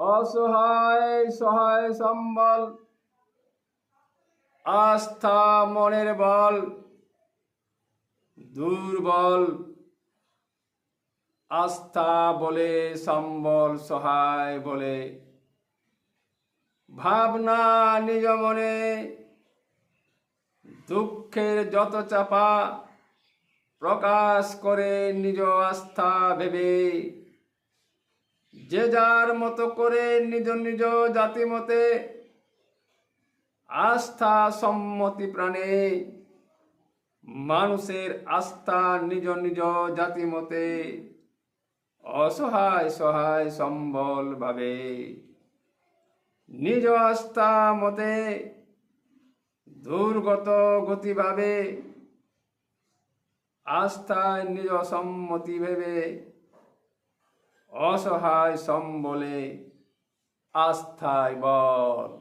অসহায়, সহায় সম্বল, আস্থা মনের বল, দুর্বল, আস্থা বলে সম্বল, সহায় বলে ভাবনা নিজ মনে, দুঃখের যত চাপা প্রকাশ করে নিজ আস্থা ভেবে যে যার মতো করে নিজ নিজ জাতি মতে আস্থা সম্মতি প্রাণে মানুষের আস্থা নিজ নিজ জাতি মতে অসহায় সহায় সম্বল ভাবে নিজ আস্থা মতে দুর্গত গতি ভাবে আস্থায় নিজ সম্মতি ভেবে অসহায় সম্বলে আস্থায় বল।